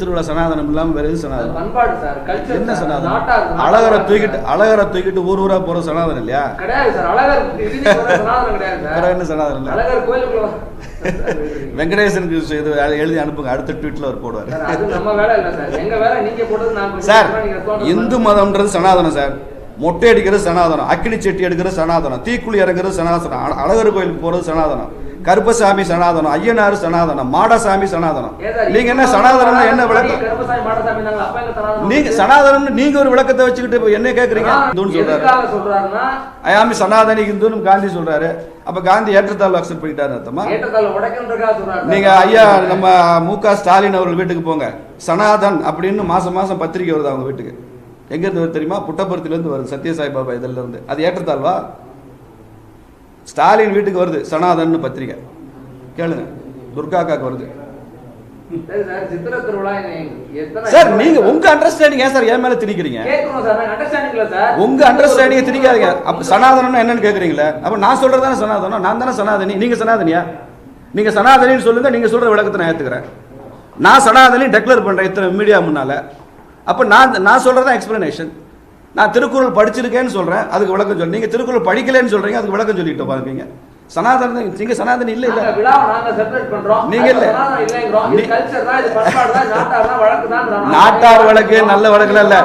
திருவிழா சனாதனம் இல்லாம வேற எது சனாதனம்? என்ன சனாதனம்? அழகரை தூக்கிட்டு அழகரை தூக்கிட்டு ஊர் ஊரா போற சனாதனம் இல்லையா? கிடையாது என்ன சனாதனம் இல்ல? வெங்கடேசனுக்கு இது எழுதி அனுப்புங்க அடுத்த ட்வீட்ல அவர் போடுவார். சார் இந்து. மதம்ன்றது சனாதனம் சார். மொட்டை அடிக்கிறது சனாதனம் அக்கினி செட்டி எடுக்கிறது சனாதனம் தீக்குழி இறங்குறது சனாதனம் அழகர் கோயிலுக்கு போறது சனாதனம். கருப்பசாமி சனாதனம் ஐயனார் சனாதனம் மாடசாமி சனாதனம். நீங்க என்ன சனாதனம் என்ன விளக்கம்? நாங்க சனாதனம் நீங்க ஒரு விளக்கத்தை வச்சுக்கிட்டு இப்ப என்ன கேக்குறீங்க? இந்துன்னு சொல்றாரு. ஐயாமி சனாதனி இந்துன்னு காந்தி சொல்றாரு. அப்ப காந்தி ஏற்றத்தாழ்வு அக்செப்ட் பண்ணிட்டாரு அர்த்தமா? நீங்க ஐயா நம்ம மு க. ஸ்டாலின் அவர்கள் வீட்டுக்கு போங்க. சனாதன் அப்படின்னு மாசம் மாசம் பத்திரிக்கை வருது அவங்க வீட்டுக்கு. எங்க இருந்து வருது தெரியுமா? புட்டபுரத்துல இருந்து வருது சத்யசாய் பாபா இதுல இருந்து. அது ஏற்றத்தாழ்வா? ஸ்டாலின் வீட்டுக்கு வருது சனாதன் பத்திரிக்கை கேளுங்க துர்காக்காக்கு வருது. சரி நீங்க உங்க அண்டர்ஸ்டாண்டிங் ஏன் சார் என் மேல திணிக்கிறீங்க? உங்க அண்டர்ஸ்டாண்டிங் திணிக்காதீங்க. அப்ப சனாதனம்னு என்னன்னு கேக்குறீங்களே? அப்ப நான் சொல்றது தானே சனாதனம்? நான் தானே சனாதனி? நீங்க சனாதனியா? நீங்க சனாதனின்னு சொல்லுங்க நீங்க சொல்ற விளக்கத்தை நான் ஏத்துக்கிறேன். நான் சனாதனி டெக்ளேர் பண்றேன் இத்தனை மீடியா முன்னால. அப்ப நான் நான் சொல்றதா எக்ஸ்பிளனேஷன் நான் திருக்குறள் படிச்சிருக்கேன்னு சொல்றேன் அதுக்கு விளக்கம் சொல்லு. நீங்க திருக்குறள் படிக்கலைன்னு சொல்றீங்க அதுக்கு விளக்கம் சொல்லிட்டு பாருங்க சனாதன நீங்க சனாதனி இல்ல இல்ல. நாங்க இல்ல. நாட்டார் வழக்கு நல்ல வழக்குல இல்ல.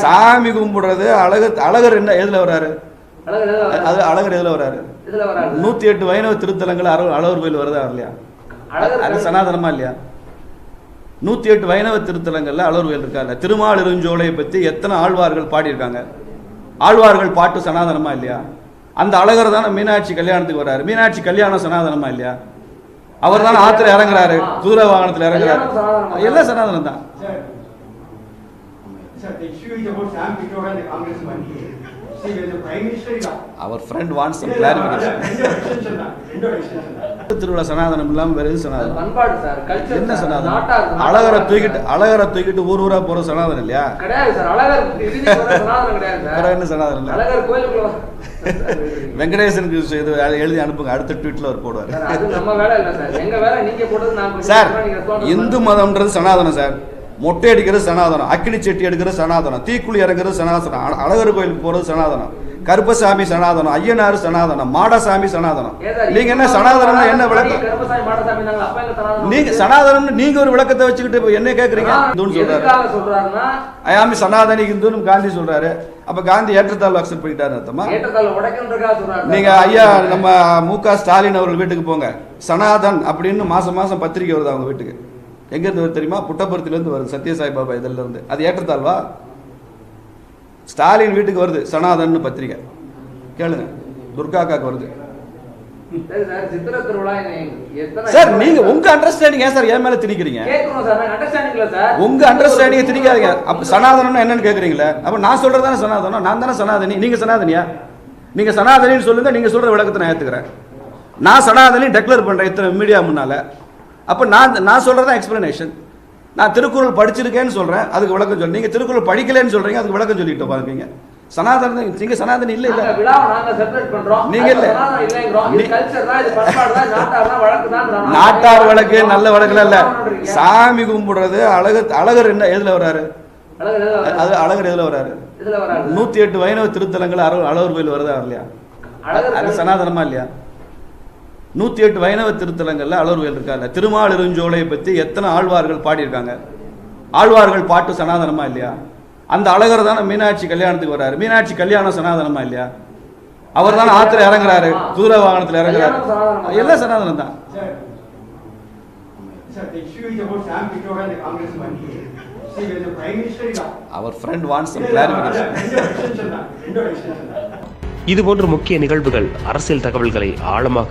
சாமி கும்பிடுறது அழகு அழகர் என்ன எதுல வராரு? அது அழகர் எதுல வராரு நூத்தி எட்டு வைணவ திருத்தலங்கள் அழகு அழகர் கோயில் வருதா இல்லையா? அது சனாதனமா இல்லையா? நூத்தி எட்டு வைணவ திருத்தலங்கள்ல அழகர் கோயில் இருக்கா இல்ல திருமாலிருஞ்சோலையை பத்தி எத்தனை ஆழ்வார்கள் பாடியிருக்காங்க? ஆழ்வார்கள் பாட்டு சனாதனமா இல்லையா? அந்த அழகர் தானே மீனாட்சி கல்யாணத்துக்கு வராரு மீனாட்சி கல்யாணம் சனாதனமா இல்லையா? அவர் தானே ஆத்துல இறங்குறாரு. குதிரை வாகனத்துல இறங்குறாரு? எல்லாம் சனாதனம் தான். அவர் ஃப்ரெண்ட் சம் கிளாரிஃபிகேஷன் திருவிழா சனாதனம் இல்லாம வேற எது சனாதனம்? என்ன சனாதனம்? அழகரை தூக்கிட்டு அழகரை தூக்கிட்டு ஊர் ஊரா போற சனாதனம் இல்லையா? வேற என்ன சனாதனம் இல்ல? வெங்கடேசனுக்கு இது எழுதி அனுப்புங்க அடுத்த ட்வீட்ல அவர் போடுவார். சார். இந்து மதம்ன்றது சனாதனம் சார். மொட்டை அடிக்கிறது சனாதனம் அக்கினி செட்டி எடுக்கிறது சனாதனம் தீக்குழி இறங்குறது சனாதனம் அழகர் கோயிலுக்கு போறது சனாதனம். கருப்பசாமி சனாதனம் ஐயனார் சனாதனம் மாடசாமி சனாதனம். நீங்க என்ன சனாதனம் என்ன விளக்கம்? நாங்க சனாதனம் நீங்க ஒரு விளக்கத்தை வச்சுக்கிட்டு இப்ப என்ன கேக்குறீங்க? இந்துன்னு சொல்றாரு. ஐயாமி சனாதனி இந்துன்னு காந்தி சொல்றாரு. அப்ப காந்தி ஏற்றத்தாழ்வு அக்செப்ட் பண்ணிட்டாரு அர்த்தமா? நீங்க ஐயா நம்ம மு க. ஸ்டாலின் அவர்கள் வீட்டுக்கு போங்க. சனாதன் அப்படின்னு மாசம் மாசம் பத்திரிக்கை வருது அவங்க வீட்டுக்கு. எங்க இருந்து வருது தெரியுமா? புட்டபுரத்துல இருந்து வருது சத்யசாய் பாபா இதுல இருந்து. அது ஏற்றத்தாழ்வா? ஸ்டாலின் வீட்டுக்கு வருது சனாதன் பத்திரிக்கை கேளுங்க துர்காக்காக்கு வருது. சரி நீங்க உங்க அண்டர்ஸ்டாண்டிங் ஏன் சார் என் மேல திணிக்கிறீங்க? உங்க அண்டர்ஸ்டாண்டிங் திணிக்காதீங்க. அப்ப சனாதனம்னா என்னன்னு கேக்குறீங்களே? அப்ப நான் சொல்றது தானே சனாதனம்? நான் தானே சனாதனி? நீங்க சனாதனியா? நீங்க சனாதனின்னு சொல்லுங்க நீங்க சொல்ற விளக்கத்தை நான் ஏத்துக்கிறேன். நான் சனாதனி டெக்ளேர் பண்றேன் இத்தனை மீடியா முன்னால. அப்ப நான் நான் சொல்றதா எக்ஸ்பிளனேஷன் நான் திருக்குறள் படிச்சிருக்கேன்னு சொல்றேன் அதுக்கு விளக்கம் சொல்லு. நீங்க திருக்குறள் படிக்கலைன்னு சொல்றீங்க அதுக்கு விளக்கம் சொல்லிட்டு பாருங்க சனாதன நீங்க சனாதனி இல்ல இல்ல. நாங்க இல்ல. நாட்டார் வழக்கு நல்ல வழக்குல இல்ல. சாமி கும்பிடுறது அழகு அழகர் என்ன எதுல வராரு? அது அழகர் எதுல வராரு? நூத்தி எட்டு வைணவ திருத்தலங்கள் அழகு அழகர் கோயில் வருதா இல்லையா? அது. சனாதனமா இல்லையா? நூத்தி எட்டு வைணவ திருத்தலங்கள்ல அழகர் கோயில் இருக்கா இல்ல திருமாலிருஞ்சோலையை பத்தி எத்தனை ஆழ்வார்கள் பாடியிருக்காங்க? ஆழ்வார்கள் பாட்டு சனாதனமா இல்லையா? அந்த அழகர் தானே மீனாட்சி கல்யாணத்துக்கு வராரு மீனாட்சி கல்யாணம் சனாதனமா இல்லையா? அவர் தானே ஆத்துல இறங்குறாரு. குதிரை வாகனத்துல இறங்குறாரு? எல்லாம் சனாதனம் தான். அவர் ஃப்ரெண்ட் கிளாரிஃபிகேஷன் தான். இதுபோன்ற முக்கிய நிகழ்வுகள் அரசியல் தகவல்களை ஆழமாக